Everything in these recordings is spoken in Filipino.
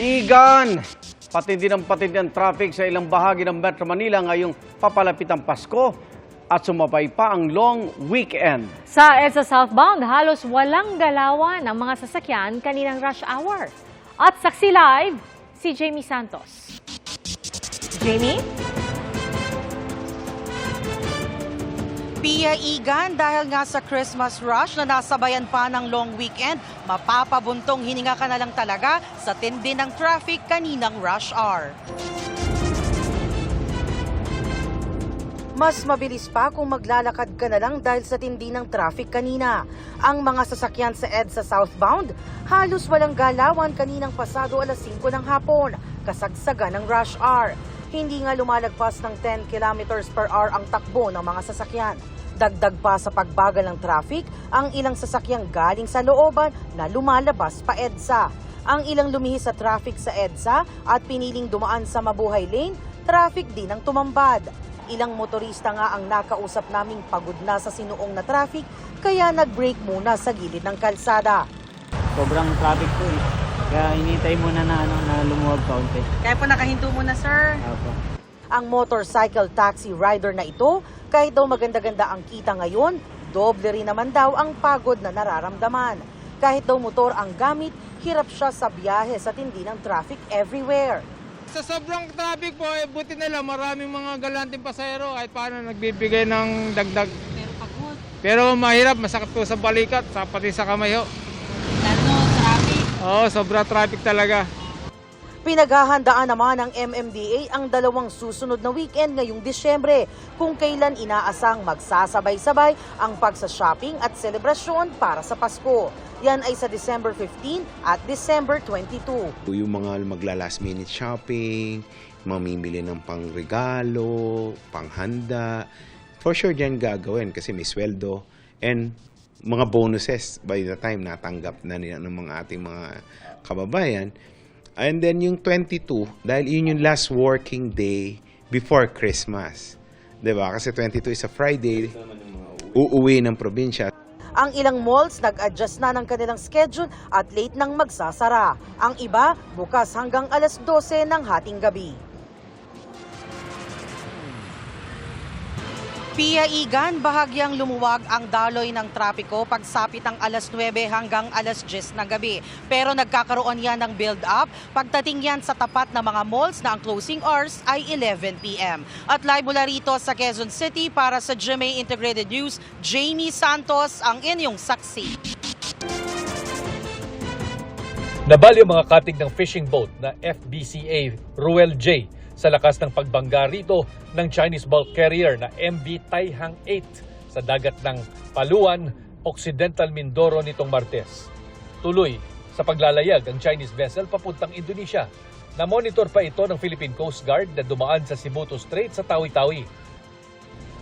Igan! Patindi ng patindi ang traffic sa ilang bahagi ng Metro Manila ngayong papalapit ang Pasko at sumabay pa ang long weekend. Sa EDSA Southbound, halos walang galawan ang mga sasakyan kaninang rush hour. At saksi live, si Jamie Santos. Jamie? Pia Igan dahil nga sa Christmas rush na nasabayan pa ng long weekend, mapapabuntong hininga ka na lang talaga sa tindi ng traffic kaninang rush hour. Mas mabilis pa kung maglalakad ka na lang dahil sa tindi ng traffic kanina. Ang mga sasakyan sa EDSA southbound, halos walang galawan kaninang pasado alas 5 ng hapon, kasagsagan ng rush hour. Hindi nga lumalagpas ng 10 kilometers per hour ang takbo ng mga sasakyan. Dagdag pa sa pagbagal ng traffic, ang ilang sasakyang galing sa looban na lumalabas pa EDSA. Ang ilang lumihis sa traffic sa EDSA at piniling dumaan sa Mabuhay Lane, traffic din ang tumambad. Ilang motorista nga ang nakausap naming pagod na sa sinuong na traffic kaya nag-break muna sa gilid ng kalsada. sobrang traffic po eh. Kaya hinihintay muna na, ano, na lumuwag kaunti. Kaya po nakahinto muna sir. Opo. Ang motorcycle taxi rider na ito, kahit daw maganda-ganda ang kita ngayon, doble rin naman daw ang pagod na nararamdaman. Kahit daw motor ang gamit, hirap siya sa biyahe sa tindi ng traffic everywhere. Sa sobrang traffic po, eh, buti na lang maraming mga galanteng pasahero kahit paano nagbibigay ng dagdag. Pero pagod, Pero mahirap, masakit po sa balikat, sa pati sa kamay ho. Oo, sobra traffic talaga. Pinaghahandaan naman ng MMDA ang dalawang susunod na weekend ngayong Disyembre kung kailan inaasang magsasabay-sabay ang pagsa-shopping at selebrasyon para sa Pasko. Yan ay sa December 15 at December 22. Yung mga magla last minute shopping, mamimili ng pangregalo, panghanda. For sure dyan gagawin kasi may sweldo and mga bonuses by the time natanggap na nila ng mga ating mga kababayan. And then yung 22, dahil yun yung last working day before Christmas. 'Di ba? Kasi 22 is a Friday, uuwi ng probinsya. Ang ilang malls nag-adjust na ng kanilang schedule at late nang magsasara. Ang iba, bukas hanggang alas 12 ng hating gabi. Pia Igan, bahagyang lumuwag ang daloy ng trapiko pagsapit ang alas 9 hanggang alas 10 ng gabi. Pero nagkakaroon yan ng build-up pagdating yan sa tapat ng mga malls na ang closing hours ay 11 p.m. At live mula rito sa Quezon City para sa GMA Integrated News, Jamie Santos ang inyong saksi. Nabali ang mga katig ng fishing boat na FBCA Ruel J sa lakas ng pagbangga rito ng Chinese bulk carrier na MV Taihang 8 sa dagat ng Paluan, Occidental Mindoro nitong Martes. Tuloy sa paglalayag ang Chinese vessel papuntang Indonesia. Na-monitor pa ito ng Philippine Coast Guard na dumaan sa Sibuto Strait sa Tawi-Tawi.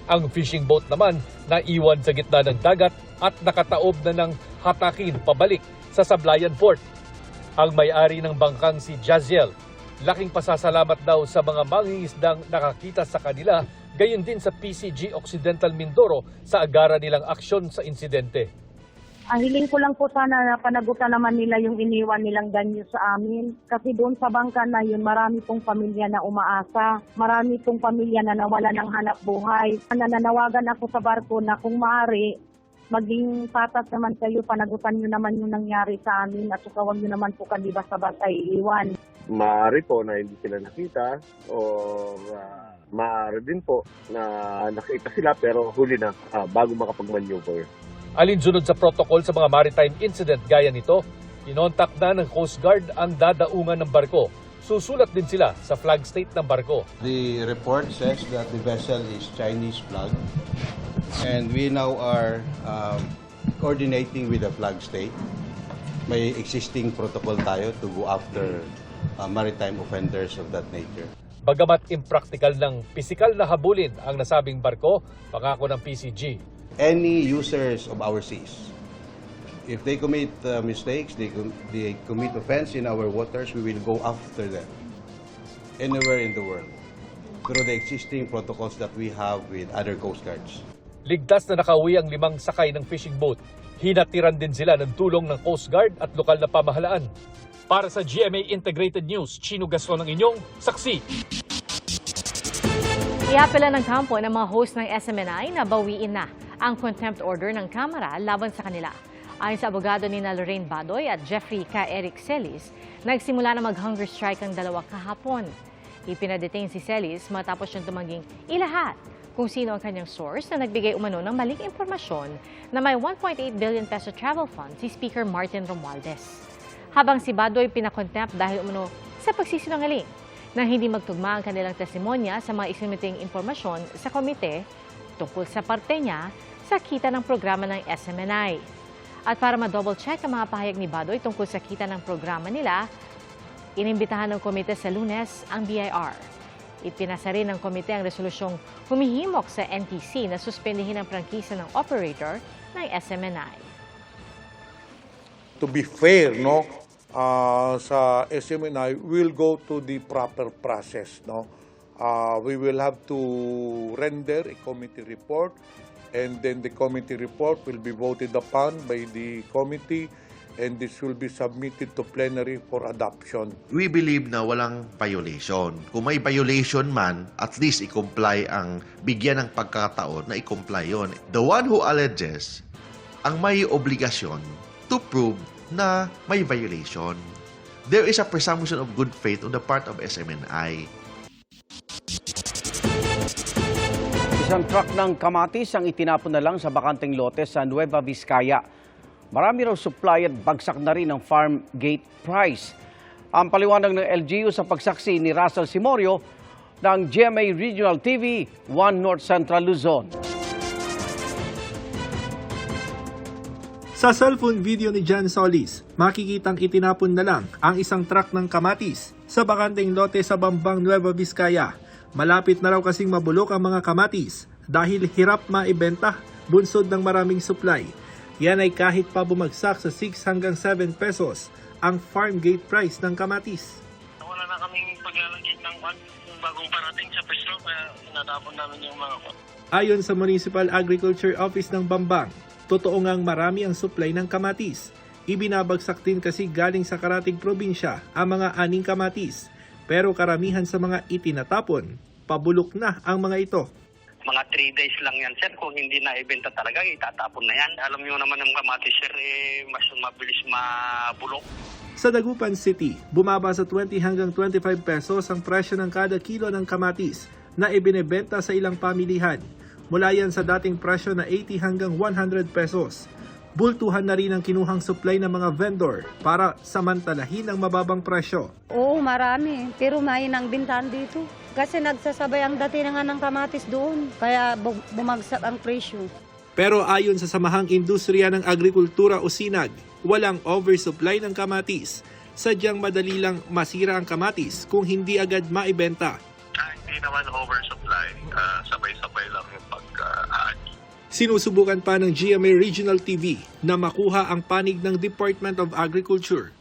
Ang fishing boat naman naiwan sa gitna ng dagat at nakataob na ng hatakin pabalik sa Sablayan Port. Ang may-ari ng bangkang si Jaziel, laking pasasalamat daw sa mga mangingisdang nakakita sa kanila, gayon din sa PCG Occidental Mindoro sa agara nilang aksyon sa insidente. Ang hiling ko lang po sana na panagutan naman nila yung iniwan nilang danyo sa amin. Kasi doon sa bangka na yun, marami pong pamilya na umaasa. Marami pong pamilya na nawala ng hanap buhay. Nananawagan ako sa barko na kung maaari, maging patas naman kayo, panagutan nyo naman yung nangyari sa amin at saka huwag nyo naman po kami basta-basta iiwan. maaari po na hindi sila nakita o ah, maaari din po na nakita sila pero huli na ah, bago makapag-maneuver. Alinsunod sa protocol sa mga maritime incident gaya nito, inontak na ng Coast Guard ang dadaungan ng barko. Susulat din sila sa flag state ng barko. The report says that the vessel is Chinese flag, and we now are um, coordinating with the flag state. May existing protocol tayo to go after uh, maritime offenders of that nature. Bagamat impractical ng pisikal na habulin ang nasabing barko, pangako ng PCG. Any users of our seas, if they commit uh, mistakes, they, com- they commit offense in our waters, we will go after them anywhere in the world through the existing protocols that we have with other coast guards. Ligtas na nakauwi ang limang sakay ng fishing boat. Hinatiran din sila ng tulong ng Coast Guard at lokal na pamahalaan. Para sa GMA Integrated News, Chino Gaston ang inyong saksi. Iapela ng kampo ng mga host ng SMNI na bawiin na ang contempt order ng Kamara laban sa kanila. Ayon sa abogado ni na Lorraine Badoy at Jeffrey K. Eric Celis, nagsimula na mag-hunger strike ang dalawa kahapon. Ipinadetain si Celis matapos siyang tumangging ilahat kung sino ang kanyang source na nagbigay umano ng maling impormasyon na may 1.8 billion peso travel fund si Speaker Martin Romualdez. Habang si Badoy pinakontempt dahil umano sa pagsisinungaling na hindi magtugma ang kanilang testimonya sa mga isinumiting impormasyon sa komite tungkol sa parte niya sa kita ng programa ng SMNI. At para ma-double check ang mga pahayag ni Badoy tungkol sa kita ng programa nila, inimbitahan ng komite sa lunes ang BIR. Ipinasa rin ng komite ang resolusyong humihimok sa NTC na suspendihin ang prangkisa ng operator ng SMNI. to be fair, no, uh, sa SMNI will go to the proper process, no. Uh, we will have to render a committee report and then the committee report will be voted upon by the committee and this will be submitted to plenary for adoption. we believe na walang violation. Kung may violation man, at least i-comply ang bigyan ng pagkakataon na i-comply yon. The one who alleges ang may obligasyon to prove na may violation. There is a presumption of good faith on the part of SMNI. Isang truck ng kamatis ang itinapon na lang sa bakanteng lote sa Nueva Vizcaya. Marami raw supply at bagsak na rin ang farm gate price. Ang paliwanag ng LGU sa pagsaksi ni Russell Simorio ng GMA Regional TV 1 North Central Luzon. Sa cellphone video ni Jan Solis, makikitang itinapon na lang ang isang truck ng kamatis sa bakanteng lote sa Bambang Nueva Vizcaya. Malapit na raw kasing mabulok ang mga kamatis dahil hirap maibenta bunsod ng maraming supply. Yan ay kahit pa bumagsak sa 6 hanggang 7 pesos ang farm gate price ng kamatis. Wala na kaming paglalagay ng kwan bagong parating sa presyo kaya inatapon namin yung mga kwan. Ayon sa Municipal Agriculture Office ng Bambang, totoo ngang marami ang supply ng kamatis. Ibinabagsak din kasi galing sa karating probinsya ang mga aning kamatis. Pero karamihan sa mga itinatapon, pabulok na ang mga ito. Mga 3 days lang yan, sir. Kung hindi na ibenta talaga, itatapon na yan. Alam niyo naman ng kamatis, sir, eh, mas mabilis mabulok. Sa Dagupan City, bumaba sa 20 hanggang 25 pesos ang presyo ng kada kilo ng kamatis na ibinebenta sa ilang pamilihan. Mula yan sa dating presyo na 80 hanggang 100 pesos. Bultuhan na rin ang kinuhang supply ng mga vendor para samantalahin ang mababang presyo. Oo, marami. Pero may nang bintahan dito. Kasi nagsasabay ang dating nga ng kamatis doon. Kaya bu- bumagsak ang presyo. Pero ayon sa Samahang Industriya ng Agrikultura o SINAG, walang oversupply ng kamatis. Sadyang madali lang masira ang kamatis kung hindi agad maibenta. Hindi naman oversupply. Ah, sabay-sabay lang yung pag-aani. Sinusubukan pa ng GMA Regional TV na makuha ang panig ng Department of Agriculture.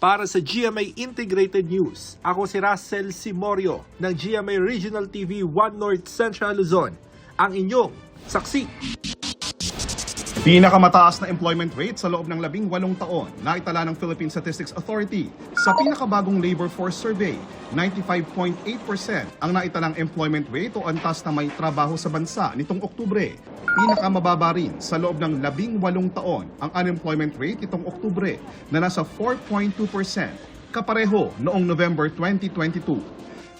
Para sa GMA Integrated News, ako si Russell Simorio ng GMA Regional TV 1 North Central Luzon, ang inyong saksi. Pinakamataas na employment rate sa loob ng labing walong taon na itala ng Philippine Statistics Authority. Sa pinakabagong labor force survey, 95.8% ang naitalang employment rate o antas na may trabaho sa bansa nitong Oktubre. Pinakamababa rin sa loob ng labing walong taon ang unemployment rate itong Oktubre na nasa 4.2%, kapareho noong November 2022.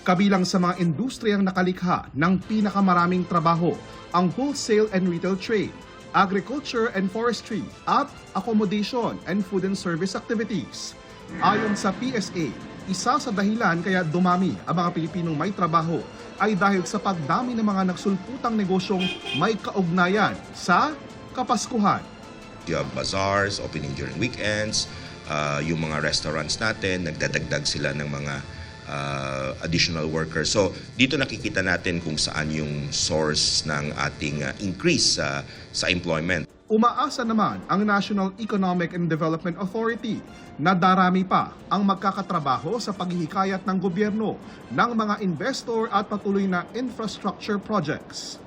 Kabilang sa mga industriyang nakalikha ng pinakamaraming trabaho ang wholesale and retail trade, agriculture and forestry, at accommodation and food and service activities. Ayon sa PSA, isa sa dahilan kaya dumami ang mga Pilipinong may trabaho ay dahil sa pagdami ng mga nagsulputang negosyong may kaugnayan sa Kapaskuhan. You have bazaars opening during weekends, uh, yung mga restaurants natin, nagdadagdag sila ng mga uh, additional workers. So dito nakikita natin kung saan yung source ng ating uh, increase sa sa employment. Umaasa naman ang National Economic and Development Authority na darami pa ang magkakatrabaho sa paghihikayat ng gobyerno ng mga investor at patuloy na infrastructure projects.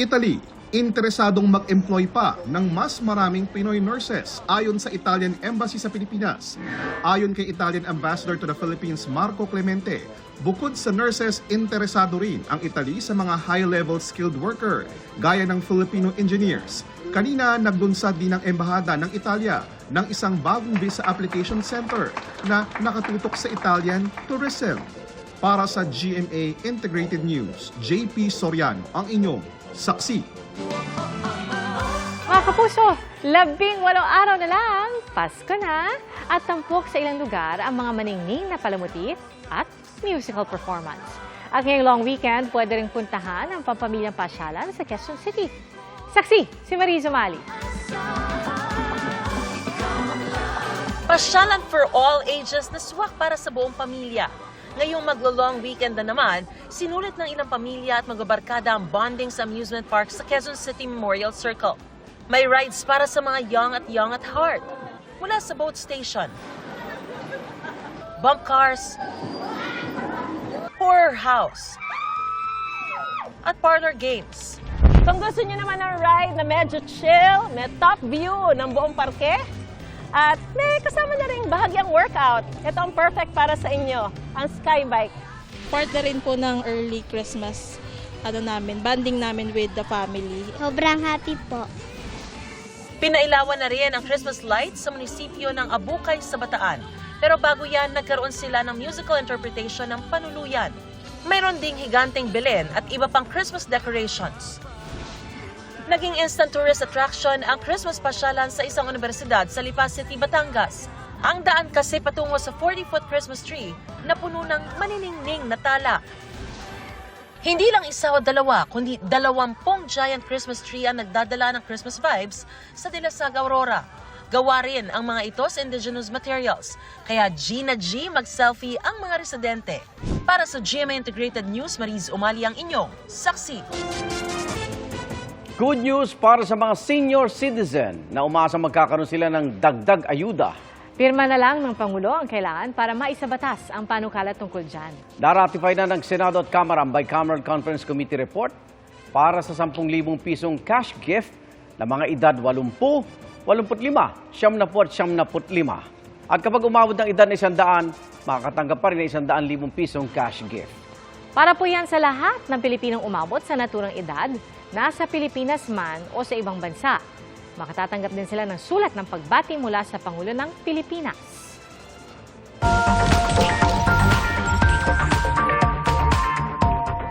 Italy, interesadong mag-employ pa ng mas maraming Pinoy nurses ayon sa Italian Embassy sa Pilipinas. Ayon kay Italian Ambassador to the Philippines Marco Clemente, bukod sa nurses, interesado rin ang Italy sa mga high-level skilled worker gaya ng Filipino engineers. Kanina naglunsad din ang Embahada ng Italia ng isang bagong visa application center na nakatutok sa Italian tourism. Para sa GMA Integrated News, JP Soriano ang inyong saksi. Mga kapuso, labing walong araw na lang, Pasko na, at tampok sa ilang lugar ang mga maningning na palamuti at musical performance. At ngayong long weekend, pwede rin puntahan ang pampamilyang pasyalan sa Quezon City. Saksi, si Marie Zumali. Pasyalan for all ages na swak para sa buong pamilya. Ngayong maglo-long weekend na naman, sinulit ng ilang pamilya at magbabarkada ang bonding sa amusement park sa Quezon City Memorial Circle. May rides para sa mga young at young at heart. Mula sa boat station, bump cars, horror house, at parlor games. Kung gusto niyo naman ng ride na medyo chill, may top view ng buong parke, at may kasama na rin bahagyang workout, ito ang perfect para sa inyo, ang Skybike. Part na rin po ng early Christmas ano namin, banding namin with the family. Sobrang happy po. Pinailawan na rin ang Christmas lights sa munisipyo ng Abukay sa Bataan. Pero bago yan, nagkaroon sila ng musical interpretation ng panuluyan. Mayroon ding higanteng Belen at iba pang Christmas decorations. Naging instant tourist attraction ang Christmas pasyalan sa isang universidad sa Lipa City, Batangas. Ang daan kasi patungo sa 40-foot Christmas tree na puno ng maniningning na tala. Hindi lang isa o dalawa, kundi dalawampung giant Christmas tree ang nagdadala ng Christmas vibes sa Dilasag Aurora. Gawa rin ang mga ito sa indigenous materials, kaya G na G mag-selfie ang mga residente. Para sa GMA Integrated News, Mariz Umali ang inyong saksi. Good news para sa mga senior citizen na umasa magkakaroon sila ng dagdag ayuda. Pirma na lang ng Pangulo ang kailangan para maisabatas ang panukala tungkol dyan. Naratify na ng Senado at Kamara ang Bicameral Conference Committee report para sa 10,000 pisong cash gift na mga edad 80, 85, 70 at 75. At kapag umabot ng edad na 100, makakatanggap pa rin ng 100,000 pisong cash gift. Para po yan sa lahat ng Pilipinong umabot sa naturang edad, nasa Pilipinas man o sa ibang bansa. Makatatanggap din sila ng sulat ng pagbati mula sa Pangulo ng Pilipinas.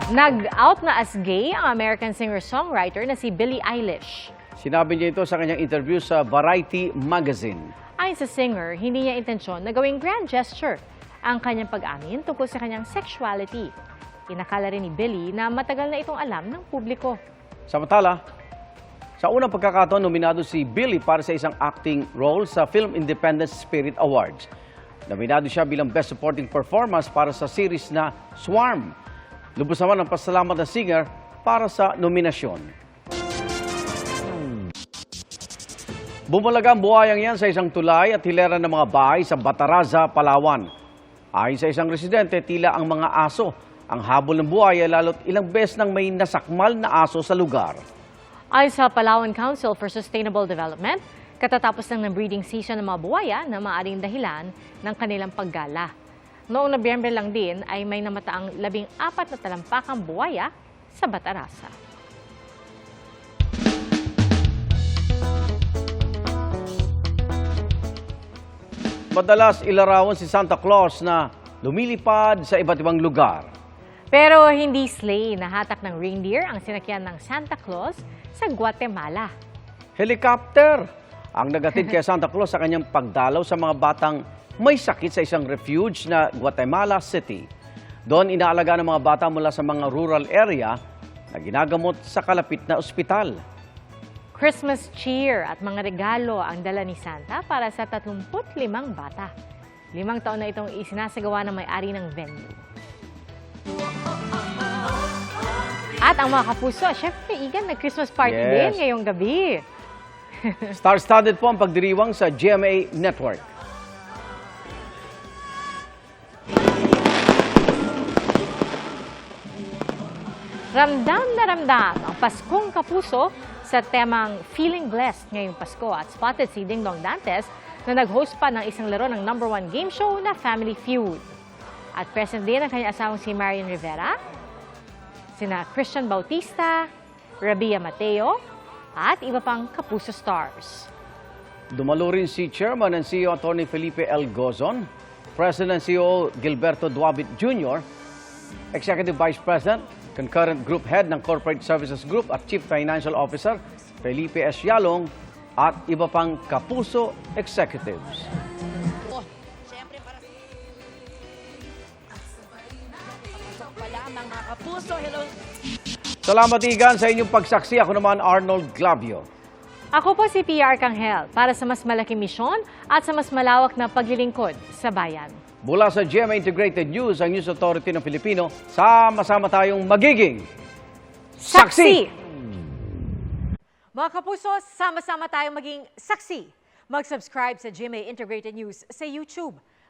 Nag-out na as gay ang American singer-songwriter na si Billie Eilish. Sinabi niya ito sa kanyang interview sa Variety Magazine. Ayon sa singer, hindi niya intensyon na gawing grand gesture ang kanyang pag-amin tungkol sa kanyang sexuality. Inakala rin ni Billie na matagal na itong alam ng publiko. Samantala, sa unang pagkakataon, nominado si Billy para sa isang acting role sa Film Independence Spirit Awards. Nominado siya bilang Best Supporting Performance para sa series na Swarm. Lubos naman ang pasalamat ng singer para sa nominasyon. Bumalaga ang buhayang yan sa isang tulay at hilera ng mga bahay sa Bataraza, Palawan. Ayon sa isang residente, tila ang mga aso ang habol ng buhaya lalo't ilang beses nang may nasakmal na aso sa lugar. Ayon sa Palawan Council for Sustainable Development, katatapos ng breeding season ng mga buwaya na maaaring dahilan ng kanilang paggala. Noong Nobyembre lang din ay may namataang labing apat na talampakang buwaya sa Batarasa. Madalas ilarawan si Santa Claus na lumilipad sa iba't ibang lugar. Pero hindi sleigh na hatak ng reindeer ang sinakyan ng Santa Claus sa Guatemala. Helicopter ang nagatid kay Santa Claus sa kanyang pagdalaw sa mga batang may sakit sa isang refuge na Guatemala City. Doon inaalaga ng mga bata mula sa mga rural area na ginagamot sa kalapit na ospital. Christmas cheer at mga regalo ang dala ni Santa para sa 35 bata. Limang taon na itong isinasagawa ng may-ari ng venue. At ang mga kapuso, syempre, Igan, nag-Christmas party Yes. din ngayong gabi. Star-studded po ang pagdiriwang sa GMA Network. Ramdam na ramdam ang Paskong Kapuso sa temang Feeling Blessed ngayong Pasko at spotted si Ding Dong Dantes na nag-host pa ng isang laro ng number one game show na Family Feud. At present din ang kanyang asawang si Marian Rivera, sina Christian Bautista, Rabia Mateo, at iba pang Kapuso Stars. Dumalo rin si Chairman and CEO Attorney Felipe L. Gozon, President and CEO Gilberto Duabit Jr., Executive Vice President, Concurrent Group Head ng Corporate Services Group at Chief Financial Officer Felipe S. Yalong at iba pang Kapuso Executives. Kapuso, hello. Salamat Igan sa inyong pagsaksi. Ako naman Arnold Glavio. Ako po si PR Kanghel para sa mas malaking misyon at sa mas malawak na paglilingkod sa bayan. Mula sa GMA Integrated News, ang News Authority ng Pilipino, sama-sama tayong magiging saksi! Mga kapuso, sama-sama tayong maging saksi. Mag-subscribe sa GMA Integrated News sa YouTube.